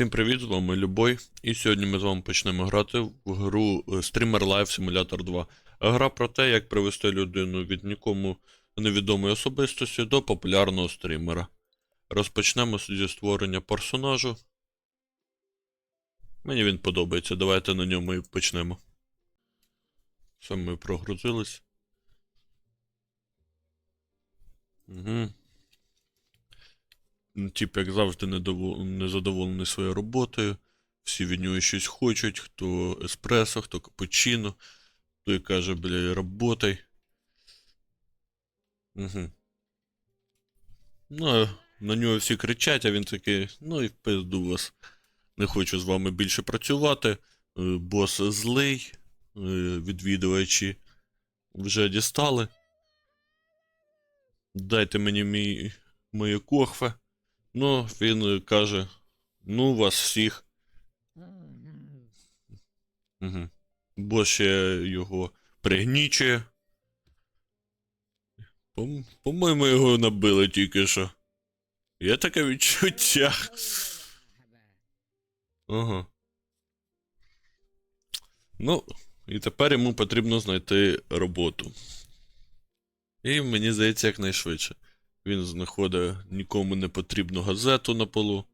Всім привіт, з вами Любой. І сьогодні ми з вами почнемо грати в гру е, Streamer Live Simulator 2. Гра про те, як привести людину від нікому невідомої особистості до популярного стрімера. Розпочнемо зі створення персонажу. Мені він подобається, давайте на ньому і почнемо. Все, ми прогрузились. Угу. Тип, як завжди, незадоволений своєю роботою. Всі від нього щось хочуть, хто еспресо, хто капучино, той каже, бля, работай. Угу. Ну, на нього всі кричать, а він такий, ну і в пизду вас. Не хочу з вами більше працювати. Е, Бос злий, е, відвідувачі вже дістали. Дайте мені мій, моє кохве. Ну, він е, каже: ну, вас всіх. Угу. Бо ще його пригнічує. По- По-моєму, його набили тільки що. Є таке відчуття. Ага. Ну, і тепер йому потрібно знайти роботу. І мені здається, якнайшвидше. Він знаходить нікому не потрібну газету на полу.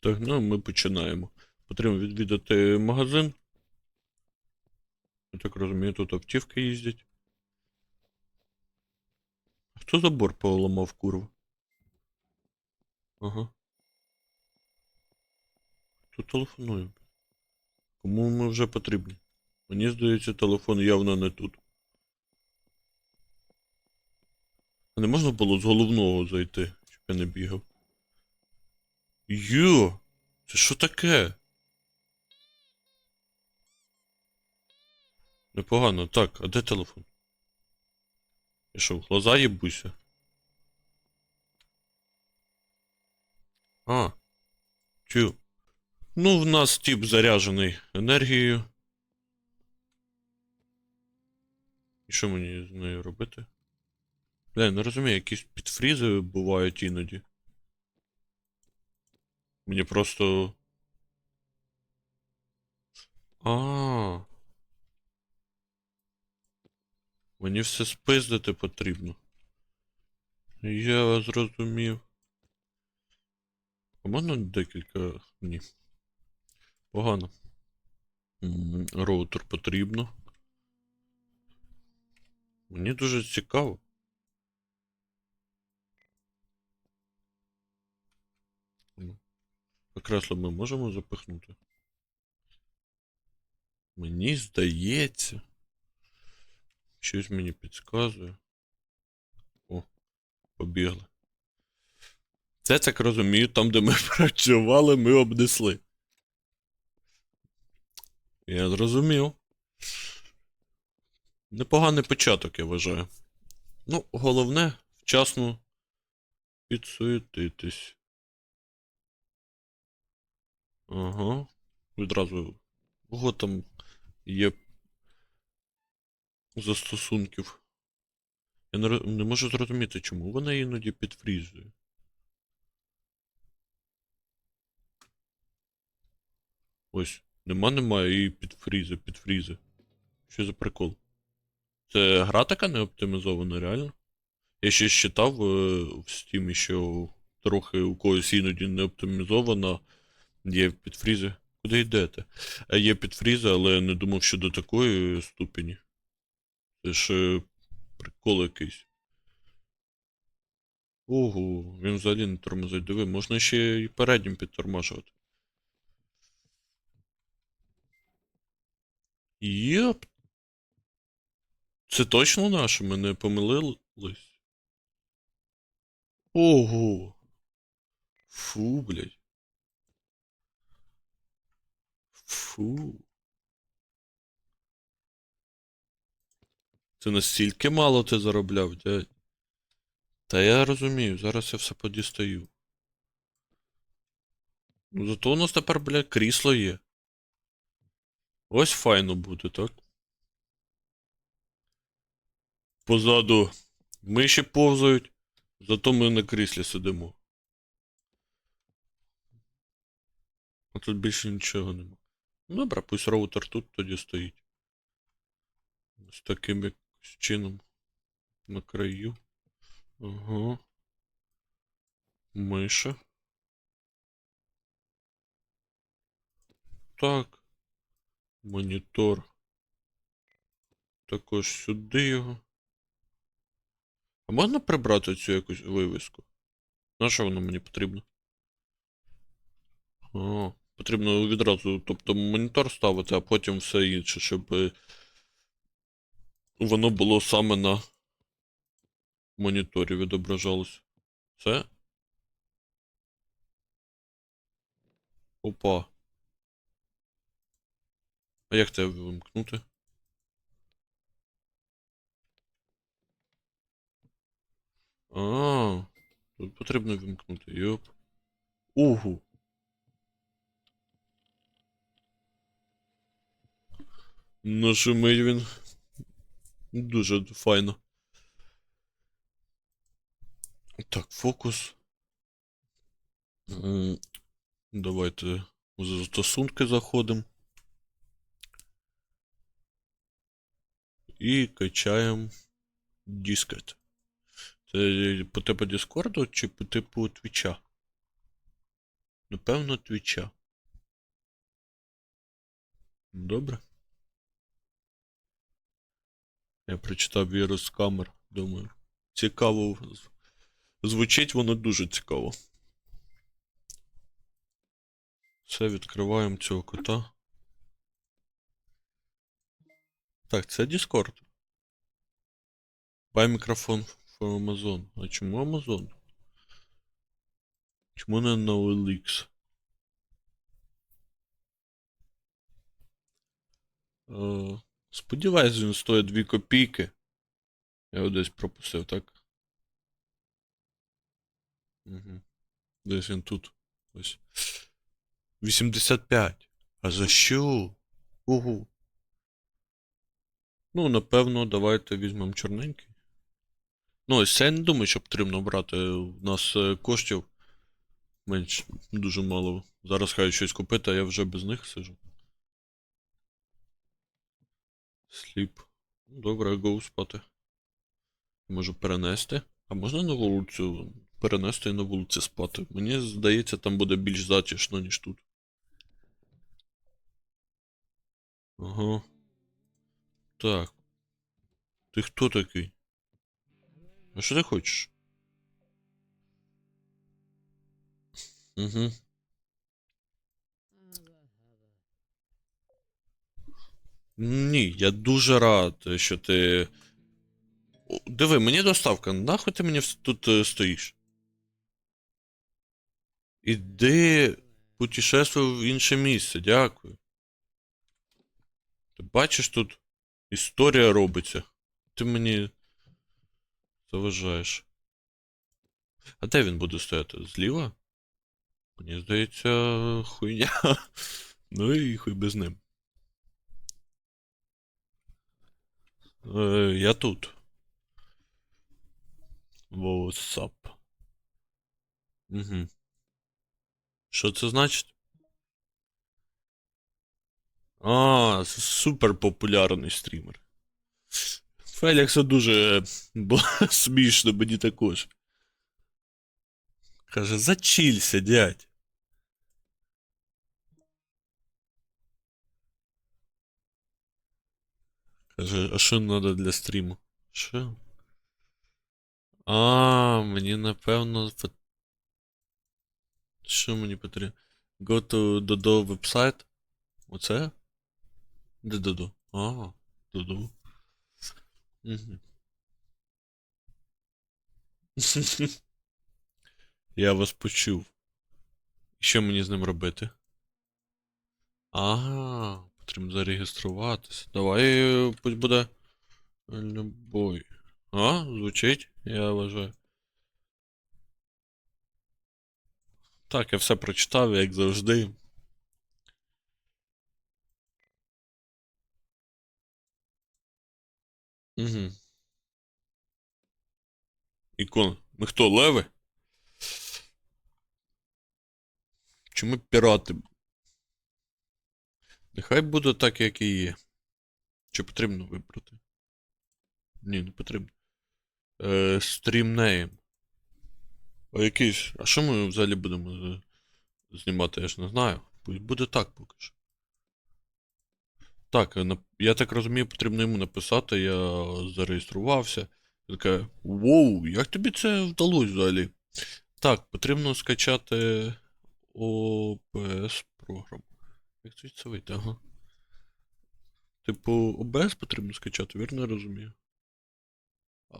Так, ну ми починаємо. Потрібно відвідати магазин. Я так розумію, тут автівки їздять. Хто забор поламав курва? Ага. Хто телефонує? Кому ми вже потрібні? Мені здається, телефон явно не тут. А не можна було з головного зайти, щоб я не бігав. Йо! Це що таке? Непогано. Так, а де телефон? Я що, в глаза їбуся? А. Чу. Ну, в нас тип заряджений енергією. І що мені з нею робити? Бля, я не розумію, якісь підфрізи бувають іноді. Мені просто. А. Мені все спиздити потрібно. Я зрозумів. А можна декілька. Ні. Погано. Роутер потрібно. Мені дуже цікаво. А кресло ми можемо запихнути? Мені здається. Щось мені підказує. О, побігли. Це так розумію, там, де ми працювали, ми обнесли. Я зрозумів. Непоганий початок, я вважаю. Ну, головне вчасно підсуетитись. Ага. Відразу. Кого там є застосунків. Я не, не можу зрозуміти, чому вона іноді підфрізує. Ось. Нема, немає і підфрізи, підфрізи. Що за прикол? Це гра така не оптимізована, реально? Я ще читав е, в Steam, що трохи у когось іноді не оптимізована. Є підфрізи. Куди йдете? Е, Є підфрізи, але я не думав, що до такої ступені. Це ж е, прикол якийсь. Ого, він взагалі не тормозить. Диви, можна ще і переднім підтормажувати. Єп. Це точно наше? Ми не помилились? Ого. Фу, блядь. Фу. Це настільки мало ти заробляв, дядь. Та я розумію, зараз я все подістаю. Ну зато у нас тепер, бля, крісло є. Ось файно буде, так? Позаду миші повзають, зато ми на кріслі сидимо. А тут більше нічого нема. Ну добре, пусть роутер тут тоді стоїть. З таким якось чином. На краю. Ага. Миша. Так. Монітор. Також сюди його. А можна прибрати цю якусь вивіску? На що воно мені потрібно? А, потрібно відразу, тобто монітор ставити, а потім все інше, щоб е, воно було саме на моніторі відображалось. Все? Опа. А як це вимкнути? А, тут потрібно вимкнути. Йоп. Угу. Ну, він. Дуже файно. Так, фокус. Давайте в застосунки заходимо. І качаємо дискет. Це по типу Дискорду чи по типу Твіча? Напевно, Твіча. Добре. Я прочитав вірус камер, думаю. Цікаво. Звучить воно дуже цікаво. Все, відкриваємо цього кота. Так, це Discord. Buy мікрофон for Amazon. А чому Amazon? Чому не на OLX? Е, Сподіваюсь, він стоїть 2 копійки. Я його десь пропустив, так? Угу. Десь він тут. Ось. 85. А за що? Ого. Ну, напевно, давайте візьмемо чорненький. Ну, ось я не думаю, що потрібно брати. У нас е, коштів менш дуже мало. Зараз хай щось купити, а я вже без них сижу. Сліп. Добре, гоу спати. Можу перенести. А можна на вулицю перенести і на вулиці спати? Мені здається, там буде більш затишно, ніж тут. Ага. Так. Ти хто такий? А що ти хочеш? Угу. Ні, я дуже рад, що ти. Диви, мені доставка, нахуй ти мені тут е, стоїш? Іди путешествуй в інше місце, дякую. Ти бачиш, тут історія робиться. Ти мені заважаєш. А де він буде стояти? Зліва? Мені здається, хуйня. Ну і хуй без ним. Е, я тут. What's up? Угу. Що це значить? А, це супер популярний стрімер. Фелікса дуже було смішно, мені також. Каже, зачілься, дядь. Каже, а що треба для стріму? Що? А, мені напевно. Що мені потрібно? Go to Dodo вебсайт. Оце? Де Dodo? А, Dodo. Угу. Я вас почув. Що мені з ним робити? Ага, потрібно зареєструватися. Давай е, пусть буде. Любой. А, звучить, я вважаю. Так, я все прочитав, як завжди. Угу. Ікона. Ми хто, леви? Чи ми пірати? Нехай буде так, як і є. Чи потрібно вибрати? Ні, не потрібно. Е, стрім name. А якийсь. А що ми взагалі будемо знімати, я ж не знаю. Буде так поки що. Так, е, я так розумію, потрібно йому написати, я зареєструвався. Він каже, Воу, як тобі це вдалося взагалі? Так, потрібно скачати OBS програму. Як це вийде, ага. Типу, OBS потрібно скачати, вірно я розумію? А,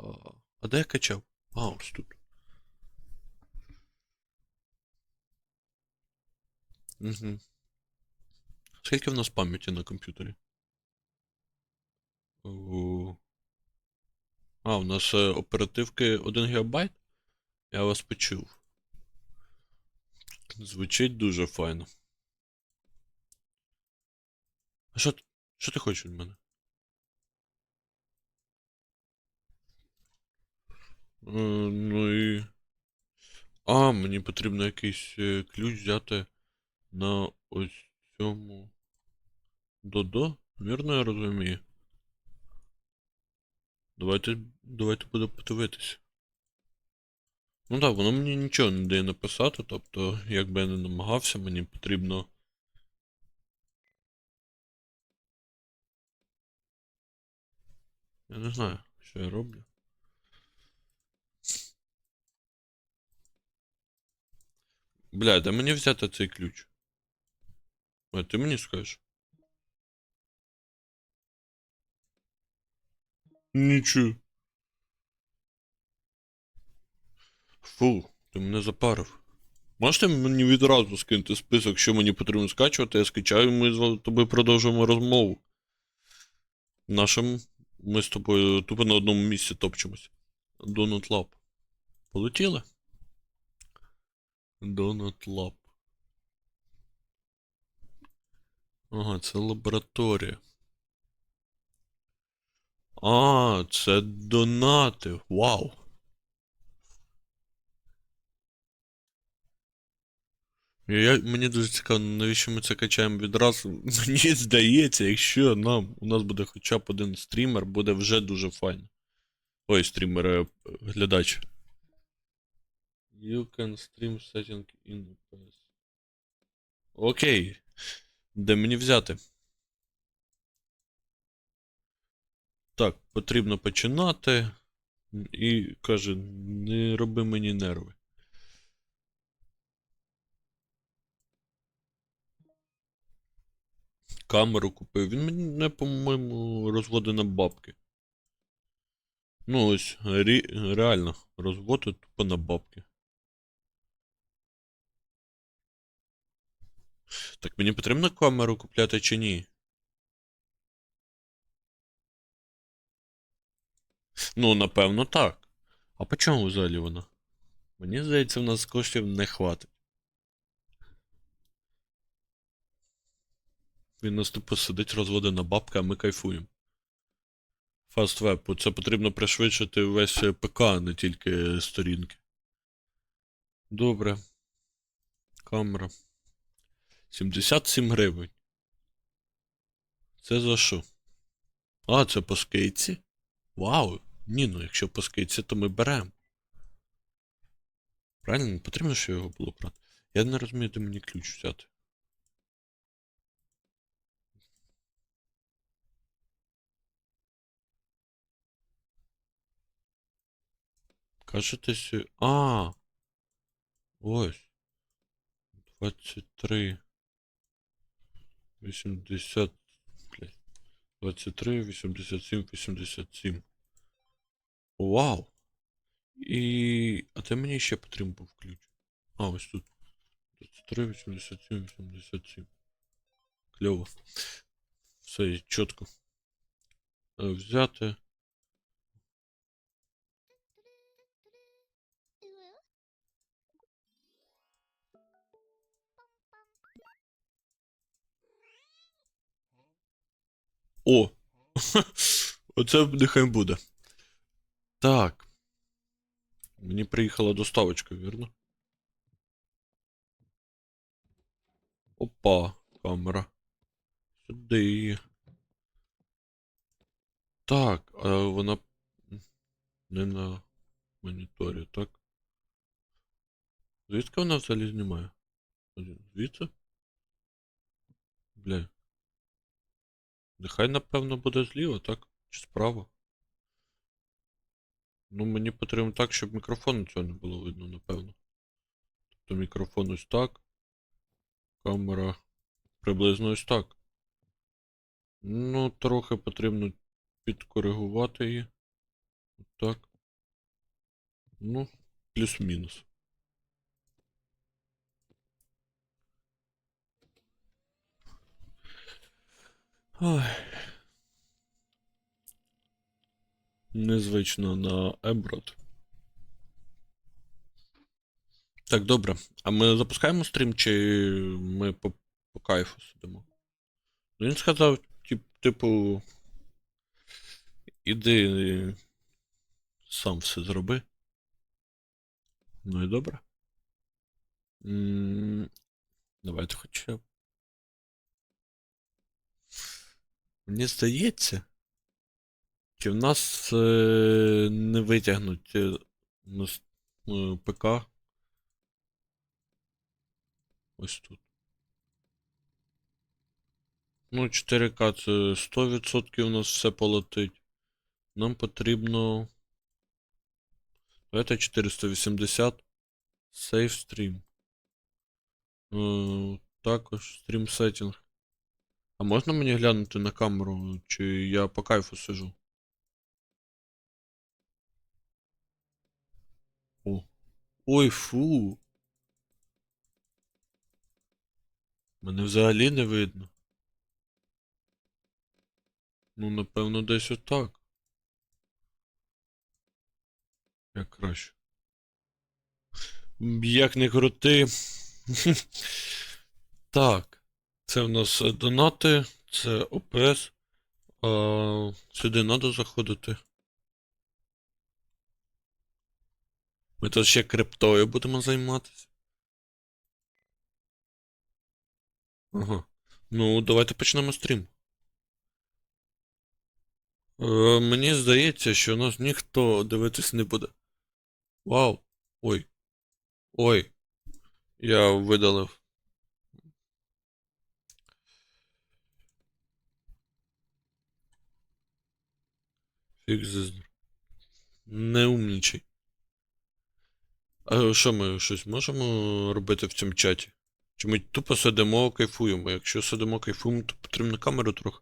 а де я качав? А, ось тут. Угу. Скільки в нас пам'яті на комп'ютері? А, у нас е, оперативки 1 ГБ? Я вас почув. Звучить дуже файно. А що, що ти хочеш від мене? Е, ну і. А, мені потрібно якийсь е, ключ взяти на ось цьому. Додо? Вірно я розумію. Давайте, давайте буду подивитися. Ну так, воно мені нічого не дає написати, тобто, як би я не намагався, мені потрібно. Я не знаю, що я роблю. Бля, де мені взяти цей ключ? А ти мені скажеш? Нічого. Фу, ти мене запарив. Можете мені відразу скинути список, що мені потрібно скачувати, я скачаю, і ми з тобою продовжуємо розмову. Нашим ми з тобою тупо на одному місці топчемось. Donut Lab. Полетіли? Donut Lab. Ага, це лабораторія. А, це донати. Вау. Я, мені дуже цікаво, навіщо ми це качаємо відразу. Мені здається, якщо нам у нас буде хоча б один стрімер, буде вже дуже файно. Ой, стрімер, е, глядач. You can stream setting in OBS. Окей. Де мені взяти? Так, потрібно починати. І каже, не роби мені нерви. Камеру купив. Він мене, по-моєму, розводить на бабки. Ну ось, рі- реально, розводить тупо на бабки. Так мені потрібно камеру купляти чи ні? Ну, напевно, так. А по чому взагалі вона? Мені здається, в нас коштів не хватить. Він нас тупо сидить, розводить на бабки, а ми кайфуємо. FastWeb, це потрібно пришвидшити весь ПК, а не тільки сторінки. Добре. Камера. 77 гривень. Це за що? А, це по скейці? Вау! Ні, ну якщо по скейці, то ми беремо. Правильно, не потрібно, що його було брати. Я не розумію, де мені ключ взяти. Кажете, сю... А! Ось. 23. 80. 23, 87, 87. Вау! І. А де мені ще потрібен був ключ? А, ось тут. 23, 87, 87. Кльово. Все, чітко. Взяти. О! Оце нехай буде. Так. Мені приїхала доставочка, вірно? Опа, камера. Сюди. Так, а вона не на моніторі, так? Звідки вона взагалі знімає? Звідси? Бля. Нехай, напевно, буде зліва, так? Чи справа? Ну, мені потрібно так, щоб мікрофону цього не було видно, напевно. Тобто мікрофон ось так. Камера приблизно ось так. Ну, трохи потрібно підкоригувати її. Так. Ну, плюс-мінус. Ой. Незвично на Еброд. Так, добре. А ми запускаємо стрім, чи ми по, по кайфу сидимо? Ну, він сказав, тип, типу. Іди сам все зроби. Ну і добре. М, Давайте хоча б. Мені здається. Чи в нас е, не витягнуть е, е, ПК? Ось тут. Ну, 4К це 100% у нас все полетить. Нам потрібно. Давайте 480. Save stream. Також стрім setting. А можна мені глянути на камеру, чи я по кайфу сижу? О. Ой, фу. Мене взагалі не видно. Ну, напевно, десь отак. Як краще. Як не крути. Так. Це в нас е, донати, це ОПС. А, сюди треба заходити. Ми тут ще криптою будемо займатися. Ага. Ну, давайте почнемо стрім. Е, мені здається, що нас ніхто дивитись не буде. Вау. Ой. Ой. Я видалив. Фікс. Не умнічай. А що ми щось можемо робити в цьому чаті? Чи ми тупо сидимо, кайфуємо? Якщо сидимо, кайфуємо, то потрібно камеру трохи.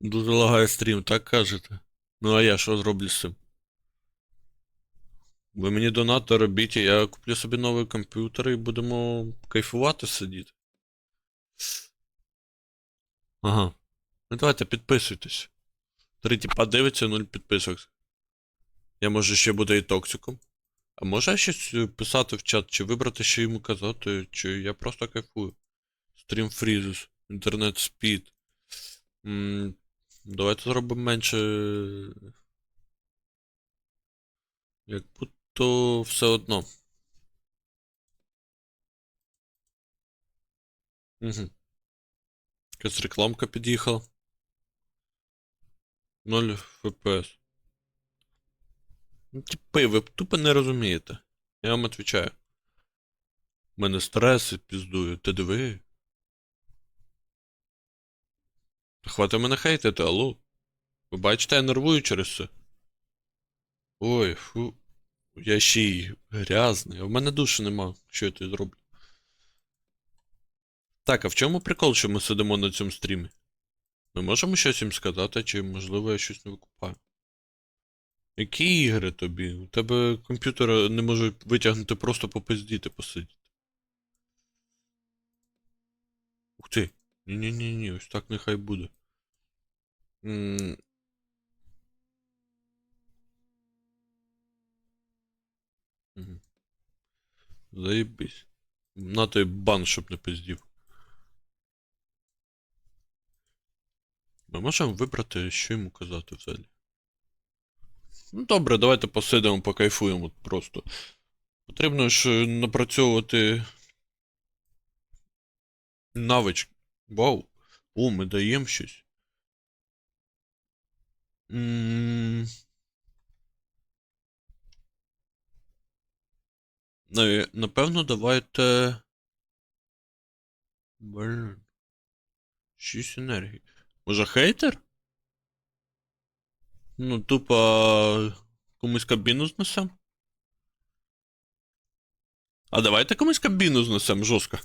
Дуже лагає стрім, так кажете? Ну а я що зроблю з цим? Ви мені донати робіть, я куплю собі новий комп'ютер і будемо кайфувати сидіти. Ага. Ну давайте підписуйтесь. Три тіпа нуль підписок. Я може ще буду і токсиком. А може щось е, писати в чат, чи вибрати, що йому казати, чи я просто кайфую. Стрім фрізус, інтернет спід. Давайте зробимо менше. Як будто все одно. Угу. Якась рекламка під'їхала. 0 FPS. Ну, типи, ви тупо не розумієте. Я вам відповідаю. У мене стрес і піздую. Ти диви. Та Хватить мене хейтити, алло. Ви бачите, я нервую через це. Ой, фу. Я ще й грязний. В мене душі нема. Що я тобі зроблю? Так, а в чому прикол, що ми сидимо на цьому стрімі? Ми можемо щось їм сказати, чи можливо я щось не викупаю? Які ігри тобі? У тебе комп'ютер не може витягнути просто попиздіти посидіти. Ух ти. Ні-ні-ні, ось так нехай буде. М. Заєбись. На той бан, щоб не пиздів. Ми можемо вибрати, що йому казати взагалі. Ну добре, давайте посидимо, покайфуємо просто. Потрібно ж напрацьовувати навички. Вау. О, ми даємо щось. М, Наві- Напевно, давайте. Блін. 6 енергії. Може хейтер? Ну, тупо комусь кабіну знесем. А давайте комусь кабіну знесем жорстко.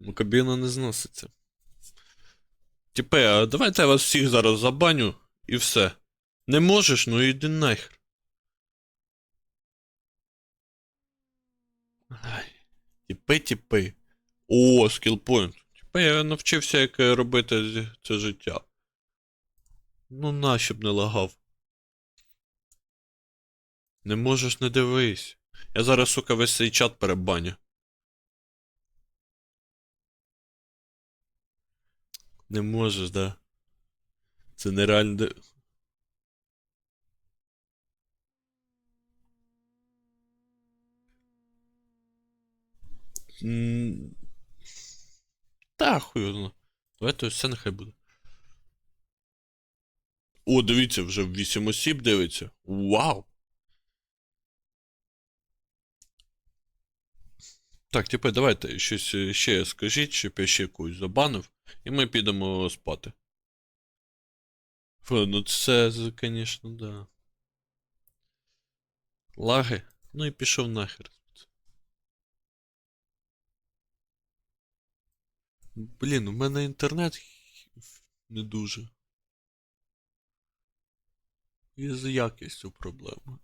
Ну, кабіна не зноситься. А давайте я вас всіх зараз забаню і все. Не можеш, ну йди нахер. Ай. Тіпи, тіпи. О, скілпоінт. Тіпе, я навчився, як е, робити це життя. Ну нащо б не лагав. Не можеш, не дивись. Я зараз, сука, весь цей чат перебаню. Не можеш, да. Це нереально. Та хуй його зна. Давайте ось це нехай буде. О, дивіться, вже 8 осіб дивиться. Вау! Так, тепер давайте щось е, ще скажіть, щоб я ще якусь забанив, і ми підемо спати. Фу, ну це, звісно, да. Лаги. Ну і пішов нахер. Блін, у мене інтернет не дуже. І з якістю проблема.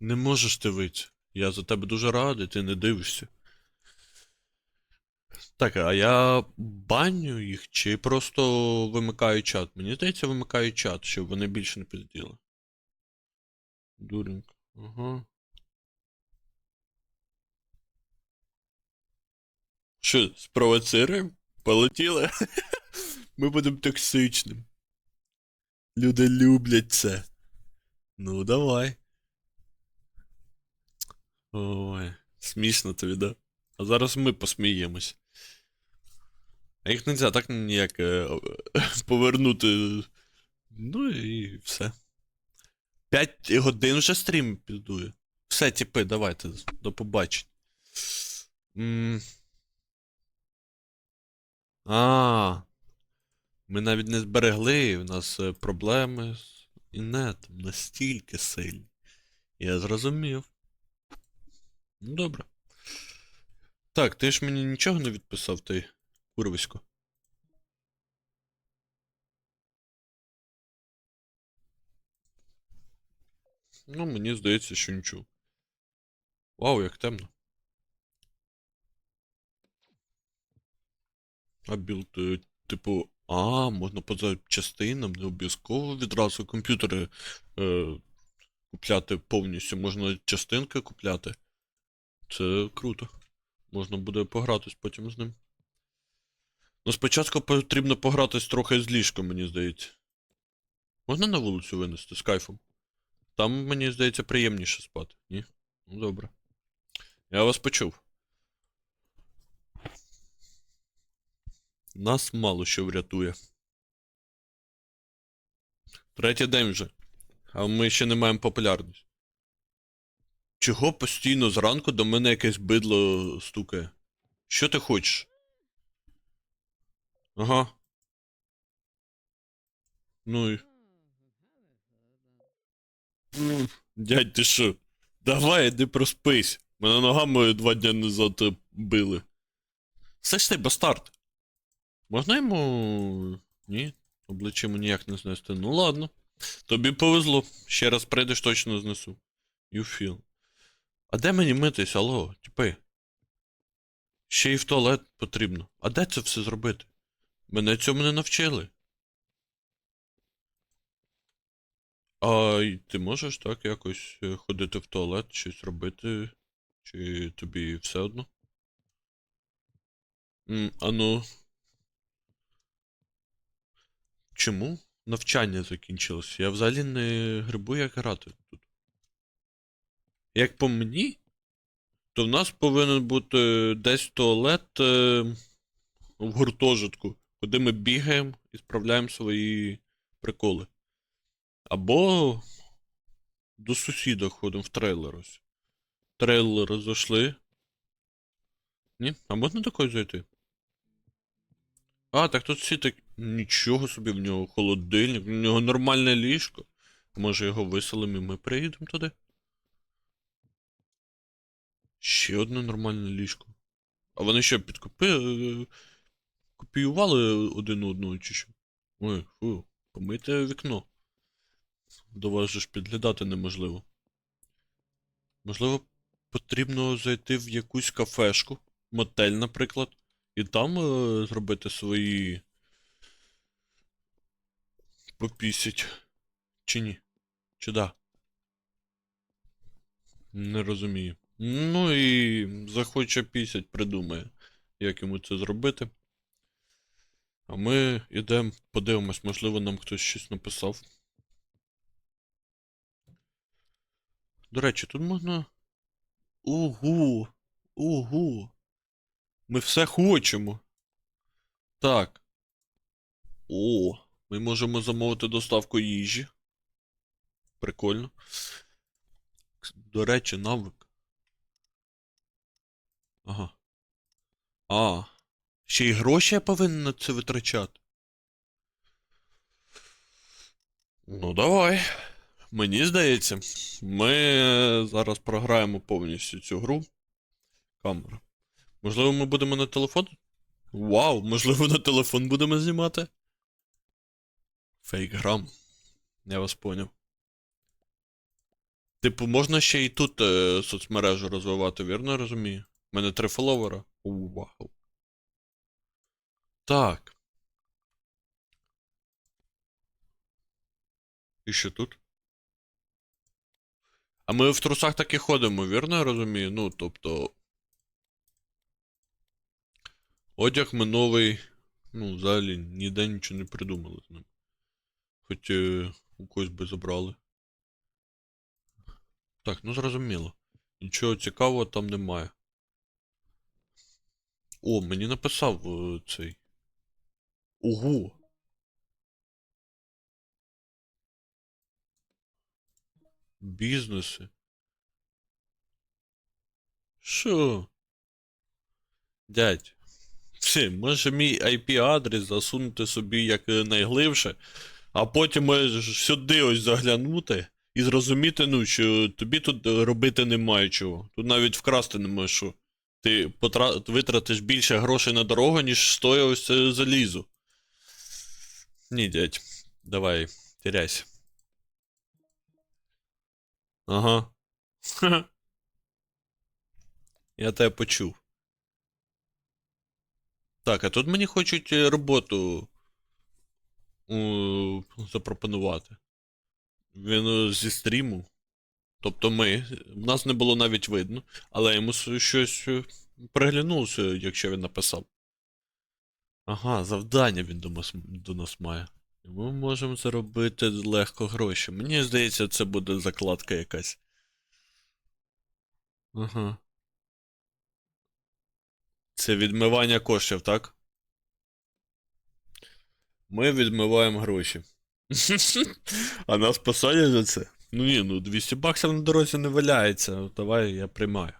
Не можеш дивитися. Я за тебе дуже радий, ти не дивишся. Так, а я баню їх чи просто вимикаю чат? Мені здається, вимикаю чат, щоб вони більше не пизділи. Дуренько. Ага. Що, спровоцируємо? Полетіли? Ми будемо токсичним. Люди люблять це. Ну, давай. Ой, смішно тобі, да? А зараз ми посміємось. А їх нельзя так ніяк е, повернути. Ну і все. 5 годин вже стрім підує. Все, тіпи, давайте. До побачення. А. Ми навіть не зберегли, у нас е, проблеми з інетом настільки сильні. Я зрозумів. Ну, добре. Так, ти ж мені нічого не відписав, ти, курвисько. Ну, мені здається, що нічого. Вау, як темно. А білд, типу, а, можна по запчастинам, не обов'язково відразу комп'ютери е, купляти повністю, можна частинки купляти. Це круто. Можна буде погратись потім з ним. Ну, спочатку потрібно погратись трохи з ліжком, мені здається. Можна на вулицю винести з кайфом? Там, мені здається, приємніше спати, ні? Ну, добре. Я вас почув. Нас мало що врятує. Третій день вже. А ми ще не маємо популярність. Чого постійно зранку до мене якесь бидло стукає? Що ти хочеш? Ага. Ну і. Дядь, ти що? Давай, іди проспись. Мене ногами два дні назад били. Все ж ти бастард. Можна йому. Ні, обличчя ніяк не знести. Ну ладно. Тобі повезло. Ще раз прийдеш, точно знесу. You feel. А де мені митись, алло, типи? Ще й в туалет потрібно. А де це все зробити? Мене цьому не навчили. А ти можеш так якось е, ходити в туалет, щось робити? Чи тобі все одно? М, а ну. Чому? Навчання закінчилось. Я взагалі не грибу як грати тут. Як по мені, то в нас повинен бути десь туалет е, в гуртожитку, куди ми бігаємо і справляємо свої приколи. Або до сусіда ходимо в трейлер ось. Трейлер зайшли. Ні? А можна такою зайти? А, так тут всі так. Нічого собі в нього холодильник, в нього нормальне ліжко. Може його виселимо і ми приїдемо туди? Ще одне нормальне ліжко. А вони що, підкупи... копіювали один одного чи що? Ой, фу, помийте вікно. До вас же ж підглядати неможливо. Можливо, потрібно зайти в якусь кафешку, мотель, наприклад, і там е, зробити свої. Попісять. Чи ні? Чи да? Не розумію. Ну і захоче пісять, придумає, як йому це зробити. А ми йдемо, подивимось, можливо, нам хтось щось написав. До речі, тут можна. Угу! Угу! Ми все хочемо. Так. О, ми можемо замовити доставку їжі. Прикольно. До речі, навик. Ага. А. Ще й гроші я повинен на це витрачати. Ну, давай. Мені здається, ми зараз програємо повністю цю гру. Камера. Можливо, ми будемо на телефон? Вау, можливо, на телефон будемо знімати? Фейкграм. Я вас поняв. Типу, можна ще і тут е, соцмережу розвивати, вірно я розумію? У мене три фоловера. Вау. Так. І що тут? А ми в трусах так і ходимо, вірно я розумію? Ну, тобто. Одяг ми новий. Ну, взагалі, ніде нічого не придумали з ним. Хоч е, у когось би забрали. Так, ну зрозуміло. Нічого цікавого там немає. О, мені написав е, цей. Ого! Бізнеси. Що? Дядь. Все, може мій IP-адрес засунути собі як е, найглибше, а потім е, сюди ось заглянути і зрозуміти, ну, що тобі тут робити немає чого. Тут навіть вкрасти немає що. Ти потра... витратиш більше грошей на дорогу, ніж стоїть ось це залізо. Ні, дядь, давай, теряйся. Ага. Я тебе почув. Так, а тут мені хочуть е, роботу у, запропонувати. Він е, зі стріму. Тобто ми. Нас не було навіть видно, але йому щось е, приглянулося, якщо він написав. Ага, завдання він до нас, до нас має. Ми можемо заробити легко гроші. Мені здається, це буде закладка якась. Ага. Це відмивання коштів, так? Ми відмиваємо гроші. А нас посадять за це? Ну ні, ну 200 баксів на дорозі не валяється. Давай я приймаю.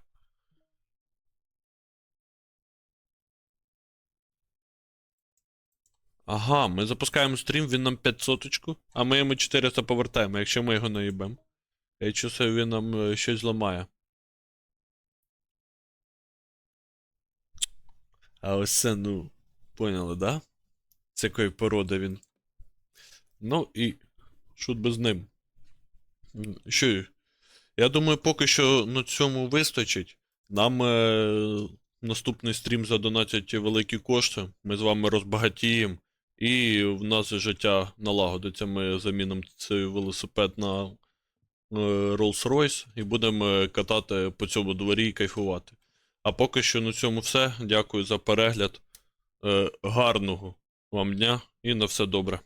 Ага, ми запускаємо стрім, він нам 500, а ми йому 400 повертаємо, якщо ми його наїбемо. Я чувствую, він нам е, щось зламає. А ось це, ну, поняли, да? З якої породи він. Ну і шут без ним. М, Що? Я думаю, поки що на цьому вистачить. Нам е, наступний стрім задонатять великі кошти. Ми з вами розбагатіємо. І в нас життя налагодиться. Ми замінимо цей велосипед на е, Rolls-Royce і будемо е, катати по цьому дворі і кайфувати. А поки що на цьому все. Дякую за перегляд. Е, гарного вам дня і на все добре.